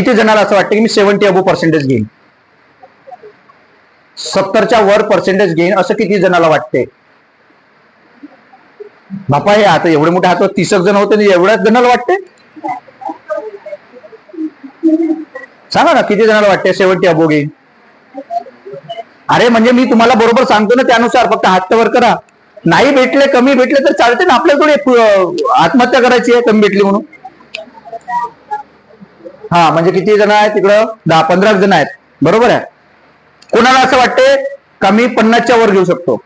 किती जणाला असं वाटतं की मी सेव्हन्टी अबो पर्सेंटेज घेईन? सत्तरच्या वर पर्सेंटेज घेईन असं किती जणाला वाटते बापा हे आता एवढे मोठे हात तीसक जण होते म्हणजे एवढ्याच जणाला वाटते सांगा ना किती जणाला वाटते सेव्हन्टी अबो घेईन? अरे म्हणजे मी तुम्हाला बरोबर सांगतो ना त्यानुसार फक्त हात वर करा. नाही भेटले कमी भेटले तर चालते ना आपल्याला थोडी आत्महत्या करायची आहे कमी भेटली म्हणून. हा म्हणजे किती जण आहेत तिकडं? दहा पंधरा जण आहेत. बरोबर आहे? कोणाला असं वाटते का मी पन्नासच्या वर घेऊ शकतो?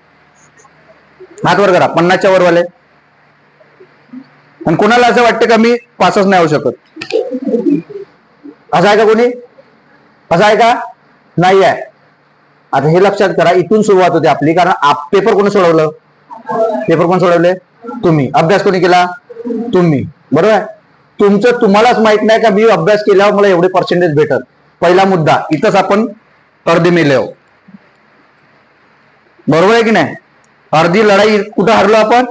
हात वर करा पन्नासच्या वर वाले आणि कोणाला असं वाटते का मी पासच नाही होऊ शकत? असं आहे का कोणी? असं आहे का? नाही आहे. आता हे लक्षात करा इथून सुरुवात होते आपली कारण आप पेपर कोणी सोडवलं? पेपर कोण सोडवले? तुम्ही. अभ्यास कोणी केला? तुम्ही. बरोबर आहे? तुमचं तुम्हालाच माहीत नाही का मी अभ्यास केल्यावर मला एवढे पर्सेंटेज भेटत पहिला मुद्दा इथंच आपण अर्धी मेले आहो बरोबर आहे की नाही? अर्धी लढाई कुठं हरलो आपण?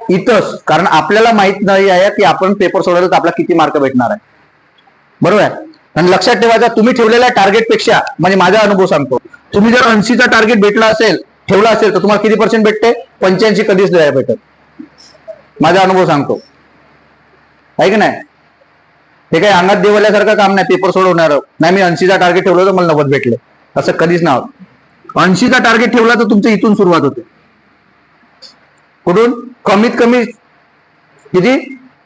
इथंच. कारण आपल्याला माहीत नाही आहे की आपण पेपर सोडवलं तर आपल्याला किती मार्क भेटणार आहे. बरोबर आहे? आणि लक्षात ठेवायचा तुम्ही ठेवलेल्या टार्गेटपेक्षा म्हणजे माझा अनुभव सांगतो तुम्ही जर ऐंशीचा टार्गेट भेटला असेल ठेवला असेल तर तुम्हाला किती पर्सेंट भेटते? पंच्याऐंशी कधीच नाही भेटत. माझा अनुभव सांगतो. आहे की नाही? हे काही अंगात देवल्यासारखं काम नाही पेपर सोडवणार नाही मी ऐंशीचा टार्गेट ठेवलं तर मला नव्वद भेटले. असं कधीच नाही ऐंशीचा टार्गेट ठेवला तर तुमचं इथून सुरुवात होते. कुठून? कमीत कमी किती?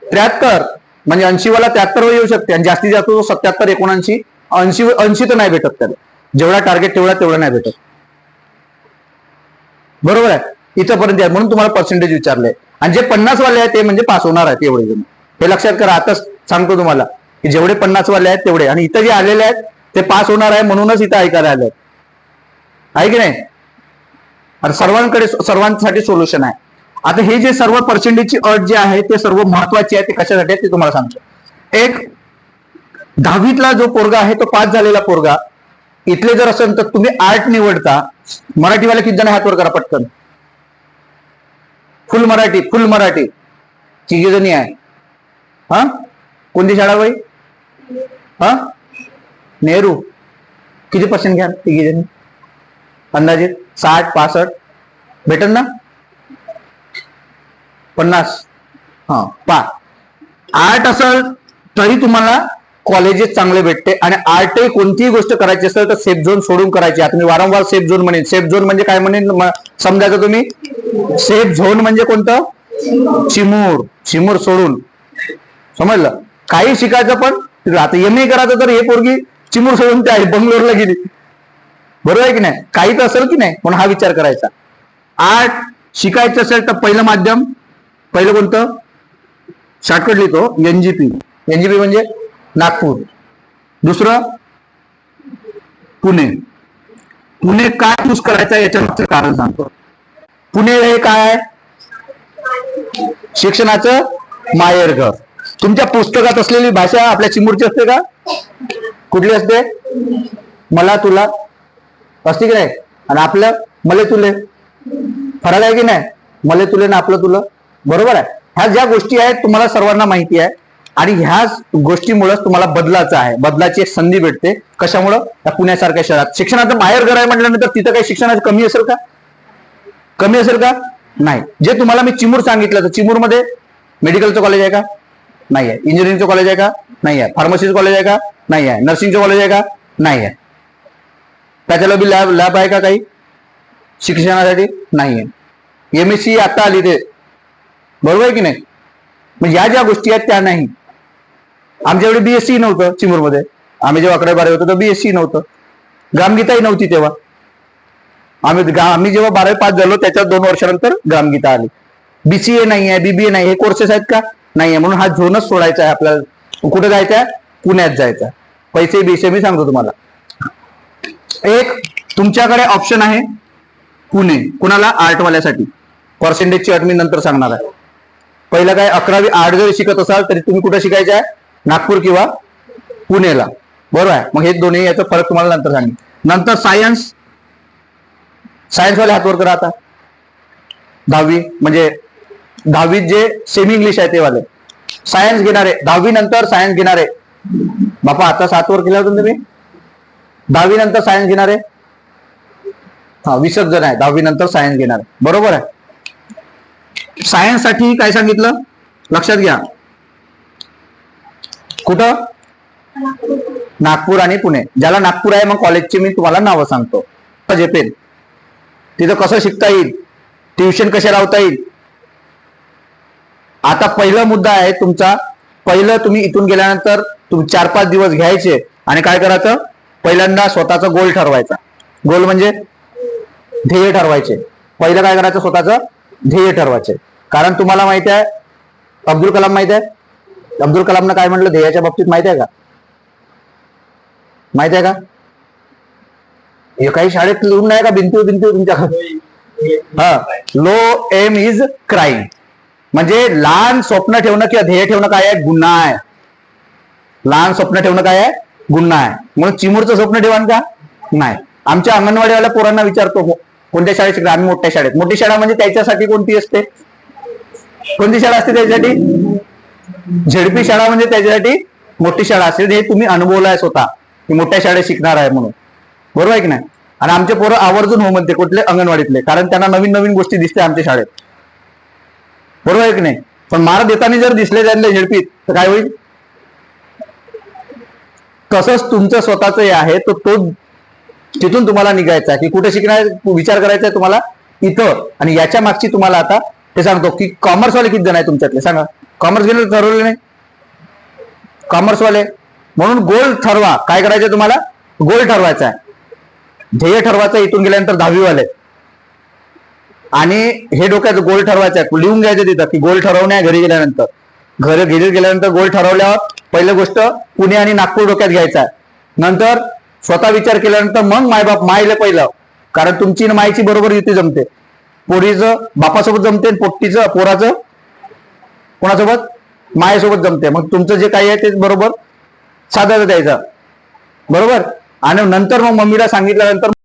त्र्याहत्तर. म्हणजे ऐंशी वाला त्र्याहत्तर वर येऊ शकते. आणि जास्तीत जास्त तो सत्याहत्तर एकोणऐंशी ऐंशी ऐंशी तर नाही भेटत त्याला. जेवढा टार्गेट ठेवला तेवढा नाही भेटत. बरोबर आहे? इथंपर्यंत आहे म्हणून तुम्हाला पर्सेंटेज विचारले. आणि जे पन्नास वाले आहेत ते म्हणजे पास होणार आहेत एवढे जण. हे लक्षात करा आताच सांगतो तुम्हाला की जेवढे पन्नास वाले आहेत तेवढे. आणि इथं जे आलेले आहेत ते पास होणार आहे म्हणूनच इथं ऐकायला आले आहे की नाही? आणि सर्वांकडे सर्वांसाठी सोल्युशन आहे. आता हे जे सर्व पर्सेंटेजची अट जे आहे ते सर्व महत्वाची आहे ते कशासाठी आहे ते तुम्हाला सांगतो. एक दहावीतला जो पोरगा आहे तो पास झालेला पोरगा इथले जर असेल तर तुम्ही आर्ट निवडता मराठीवाले किती जण हातवर करा पटकन? फुल मराठी फुल मराठी. तिघी जणी आहे. हा? कोणती शाळा बाई? हा? नेहरू. किती पर्सेंट घ्या तिघी जणी? अंदाजे साठ पासष्ट. भेटल ना? पन्नास. हा पा. आर्ट असेल तरी तुम्हाला कॉलेजेस चांगले भेटते आणि आर्टही कोणतीही गोष्ट करायची असेल तर सेफ झोन सोडून करायची. आता मी वारंवार सेफ झोन म्हणेन. सेफ झोन म्हणजे काय म्हणेन? समजायचं तुम्ही? सेफ झोन म्हणजे कोणतं? चिमूर. चिमूर सोडून. समजलं? काही शिकायचं पण आता एम ए करायचं तर हे पोरगी चिमूर सोडून ते आहे बंगलोरला गेली. बरोबर आहे की नाही? काही तर असेल की नाही? म्हणून हा विचार करायचा. आर्ट शिकायचं असेल तर पहिलं माध्यम पहिलं कोणतं? शॉर्टकट लिहितो एनजीपी एनजीपी म्हणजे नागपूर. दुसरं? पुणे. पुणे काय चूज करायचं याच्या कारण सांगतो. पुणे हे काय शिक्षणाचं माहेरघर. तुमच्या पुस्तकात असलेली भाषा आपल्या चिमूरची असते का? कुठली असते? मला तुला. असते की नाही? आणि आपलं मले तुले. फरक आहे की नाही? मले तुले ना आपलं तुला. बरोबर आहे? ह्या ज्या गोष्टी आहेत तुम्हाला सर्वांना माहिती आहे. आणि ह्याच गोष्टीमुळेच तुम्हाला बदलाचं आहे. बदलाची एक संधी भेटते. कशामुळं? त्या पुण्यासारख्या शहरात. शिक्षणाचं बाहेर घर आहे म्हटल्यानंतर तिथं काही शिक्षणाचं कमी असेल का? कमी असेल का? नाही. जे तुम्हाला मी चिमूर सांगितलं तर चिमूरमध्ये मेडिकलचं कॉलेज आहे का? नाही आहे इंजिनिअरिंगचं कॉलेज आहे का? नाही आहे फार्मसीचं कॉलेज आहे का? नाही आहे नर्सिंगचं कॉलेज आहे का? नाही आहे त्याच्याला बी लॅब लॅब आहे का काही? शिक्षणासाठी? नाही आहे एम एस सी आता आली ते. बरोबर आहे की नाही? म्हणजे या ज्या गोष्टी आहेत त्या नाही. आमच्याकडे बीएससी नव्हतं चिमूरमध्ये. आम्ही जेव्हा अकरावी बारावी होतो तर बीएससी नव्हतं. ग्रामगीताही नव्हती तेव्हा. आम्ही आम्ही जेव्हा बारावी पास झालो त्याच्या दोन वर्षानंतर ग्रामगीता आली. बीसीए नाही आहे बीबीए नाही हे कोर्सेस आहेत का? नाहीये. म्हणून हा झोनच सोडायचा आहे आपल्याला. कुठे जायचं आहे? पुण्यात जायचं आहे. पैसे बिसे मी सांगतो तुम्हाला. एक तुमच्याकडे ऑप्शन आहे पुणे. कुणाला? आर्टवाल्यासाठी. पर्सेंटेजची अट मी नंतर सांगणार आहे. पहिलं काय? अकरावी आर्ट जरी शिकत असाल तरी तुम्ही कुठे शिकायचे आहे? नागपूर किंवा पुणेला. बरोबर आहे? मग हे दोन्ही याचा फरक तुम्हाला नंतर सांगेन. नंतर सायन्स सायन्सवाले हातवर करा आता दहावी म्हणजे दहावीत जे सेमी इंग्लिश आहे ते वाले सायन्स घेणारे दहावी नंतर सायन्स घेणारे. बापा आता सात वर केला होता तुम्ही? दहावी नंतर सायन्स घेणार? आहे हा वीसच जण आहे. दहावी नंतर सायन्स घेणार. आहे बरोबर आहे? सायन्ससाठी काय सांगितलं? लक्षात घ्या. कुठं? नागपूर आणि पुणे. ज्याला नागपूर आहे मग कॉलेजची मी तुम्हाला नावं सांगतो. झेपेन तिथं कसं शिकता येईल? ट्युशन कसे लावता येईल? आता पहिला मुद्दा आहे तुमचा. पहिलं तुम्ही इथून गेल्यानंतर तुम्ही चार पाच दिवस घ्यायचे आणि काय करायचं? पहिल्यांदा स्वतःचा गोल ठरवायचा. गोल म्हणजे ध्येय ठरवायचे. पहिलं काय करायचं? स्वतःचं ध्येय ठरवायचे. कारण तुम्हाला माहिती आहे अब्दुल कलाम माहिती आहे? अब्दुल कलामनं काय म्हटलं? ध्येयाच्या बाबतीत माहिती आहे का? माहिती आहे का? हे काही शाळेत लिहून नाही का? भिंतीवर भिंतीवर तुमच्या हा. लो एम इज क्राईम म्हणजे लहान स्वप्न ठेवणं किंवा ध्येय ठेवणं काय आहे? गुन्हा आहे. लहान स्वप्न ठेवणं काय आहे? गुन्हा आहे. म्हणून चिमूरचं स्वप्न ठेवान का? नाही. आमच्या अंगणवाडीवाल्या पोरांना विचारतो हो, कोणत्या शाळेत शिकला? आम्ही मोठ्या शाळेत. मोठी शाळा म्हणजे त्याच्यासाठी कोणती असते? कोणती शाळा असते त्याच्यासाठी? झेडपी शाळा म्हणजे त्याच्यासाठी मोठी शाळा असते. म्हणजे हे तुम्ही अनुभवलाय स्वतः. की मोठ्या शाळेत शिकणार आहे म्हणून. बरोबर आहे की नाही? आणि आमचे पोरं आवर्जून हो म्हणते कुठले? अंगणवाडीतले. कारण त्यांना नवीन नवीन गोष्टी दिसते आमच्या शाळेत. बरोबर आहे की नाही? पण मार देताना जर दिसले त्यांना झेडपीत तर काय होईल? तसंच तुमचं स्वतःच हे आहे तो तो तिथून तुम्हाला निघायचा आहे. की कुठे शिकणार विचार करायचा आहे तुम्हाला? इथं. आणि याच्या मागची तुम्हाला आता ते सांगतो की कॉमर्सवाले किती जण आहे तुमच्यातले? सांगा. कॉमर्स घेणं ठरवलं नाही? कॉमर्सवाले म्हणून गोल ठरवा. काय करायचं तुम्हाला? गोल ठरवायचा आहे. ध्येय ठरवायचं इथून गेल्यानंतर दहावीवाले. आणि हे डोक्यात गोल ठरवायचं आहे. लिहून घ्यायचं तिथं की गोल ठरवण्या घरी गेल्यानंतर. घर घरी गेल्यानंतर गोल ठरवल्यावर पहिली गोष्ट पुणे आणि नागपूर डोक्यात घ्यायचा आहे. नंतर स्वतः विचार केल्यानंतर मग मायबाप मायले पहिलं. कारण तुमची मायची बरोबर युती जमते. पोरीचं बापासोबत जमते आणि पोट्टीचं पोराचं कोणासोबत? मायेसोबत जमते. मग तुमचं जे काही आहे ते बरोबर साधायचं द्यायचं. बरोबर? आणि नंतर मग मम्मीला सांगितल्यानंतर